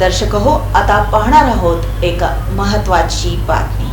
दर्शक हो आता पाहणार आहोत एक महत्वाची बातमी.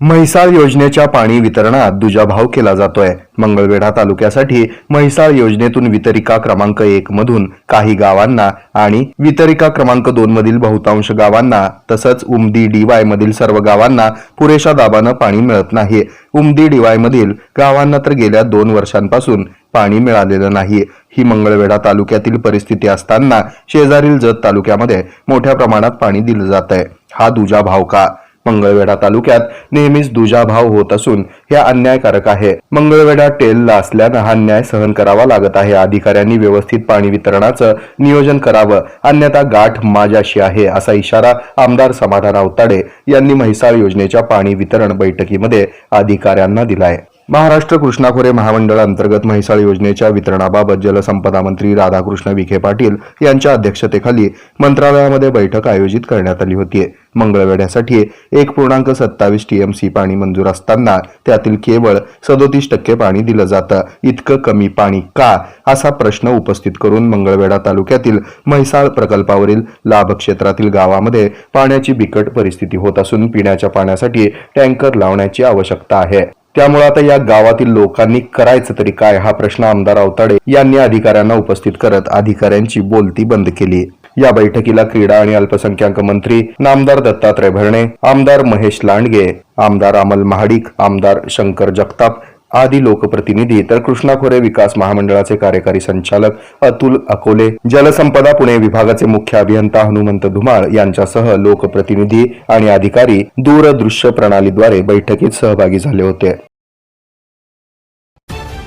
म्हैसाळ योजनेच्या पाणी वितरणात दुजाभाव केला जातोय. मंगळवेढा तालुक्यासाठी म्हैसाळ योजनेतून वितरिका क्रमांक एक मधून काही गावांना आणि वितरिका क्रमांक दोन मधील बहुतांश गावांना तसंच उमदी डीवाय मधील सर्व गावांना पुरेशा दाबानं पाणी मिळत नाही. उमदी डीवाय मधील गावांना तर गेल्या दोन वर्षांपासून पाणी मिळालेलं नाही ही मंगळवेढा तालुक्यातील परिस्थिती असताना शेजारील जत तालुक्यामध्ये मोठ्या प्रमाणात पाणी दिलं जात आहे हा दुजाभाव का? मंगळवेढा तालुक्यात नेहमीच दुजाभाव होत असून हे अन्यायकारक आहे. मंगळवेढा टेलला असल्यानं हा न्याय सहन करावा लागत आहे. अधिकाऱ्यांनी व्यवस्थित पाणी वितरणाचं नियोजन करावं. अन्यथा गाठ माझ्याशी आहे असा इशारा आमदार समाधान आवताडे यांनी म्हैसाळ योजनेच्या पाणी वितरण बैठकीमध्ये अधिकाऱ्यांना दिलाय. महाराष्ट्र कृष्णाखोरे महामंडळ अंतर्गत म्हैसाळ योजनेच्या वितरणाबाबत जलसंपदा मंत्री राधाकृष्ण विखे पाटील यांच्या अध्यक्षतेखाली मंत्रालयामध्ये बैठक आयोजित करण्यात आली होती. मंगळवेढ्यासाठी एक पूर्णांक सत्तावीस टीएमसी पाणी मंजूर असताना त्यातील केवळ सदोतीस टक्के पाणी दिलं जातं. इतकं कमी पाणी का? असा प्रश्न उपस्थित करून मंगळवेढा तालुक्यातील म्हैसाळ प्रकल्पावरील लाभ क्षेत्रातील गावामध्ये पाण्याची बिकट परिस्थिती होत असून पिण्याच्या पाण्यासाठी टँकर लावण्याची आवश्यकता आहे. त्यामुळे आता या गावातील लोकांनी करायचं तरी काय हा प्रश्न आमदार अवताडे यांनी अधिकाऱ्यांना उपस्थित करत अधिकाऱ्यांची बोलती बंद केली. या बैठकीला क्रीडा आणि अल्पसंख्याक मंत्री नामदार दत्तात्रय भरणे आमदार महेश लांडगे आमदार अमल महाडिक आमदार शंकर जगताप आदी लोकप्रतिनिधी तर कृष्णा खोरे विकास महामंडळाचे कार्यकारी संचालक अतुल अकोले जलसंपदा पुणे विभागाचे मुख्य अभियंता हनुमंत धुमाळ यांच्यासह लोकप्रतिनिधी आणि अधिकारी दूरदृश्य प्रणालीद्वारे बैठकीत सहभागी झाले होते.